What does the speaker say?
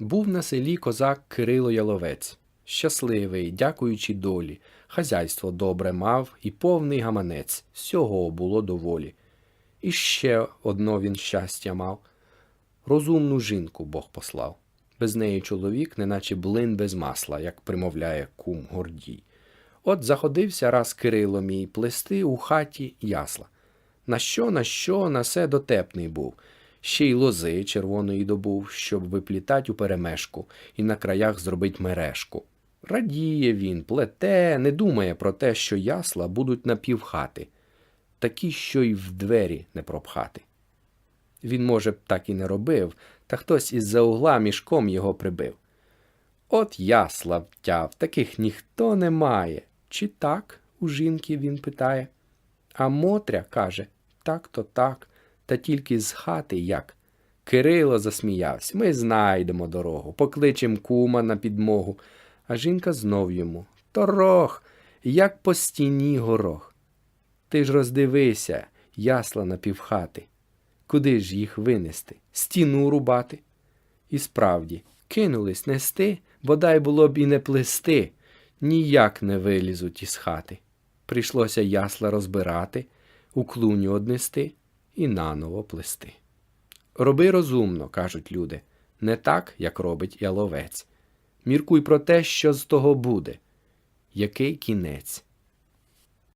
Був на селі козак Кирило Яловець, щасливий, дякуючи долі, хазяйство добре мав і повний гаманець, всього було доволі. І ще одно він щастя мав. Розумну жінку Бог послав. Без неї чоловік, неначе блин без масла, як примовляє кум Гордій. От заходився раз Кирило мій плести у хаті ясла. На що, на що, на се дотепний був. Ще й лози червоної добув, щоб виплітать у перемешку і на краях зробить мережку. Радіє він, плете, не думає про те, що ясла будуть на півхати, такі, що й в двері не пропхати. Він, може, б так і не робив, та хтось із-за угла мішком його прибив. От ясла втяв, таких ніхто не має. Чи так? у жінки він питає. А Мотря каже, так то так, та тільки з хати як. Кирило засміявся. Ми знайдемо дорогу, покличем кума на підмогу. А жінка знов йому Торох, як по стіні горох. Ти ж роздивися, ясла на півхати. Куди ж їх винести? Стіну рубати? І справді, кинулись нести, бодай було б і не плести, ніяк не вилізуть із хати. Прийшлося ясла розбирати, у клуню однести і наново плести. Роби розумно, кажуть люди, не так, як робить яловець. Міркуй про те, що з того буде. Який кінець?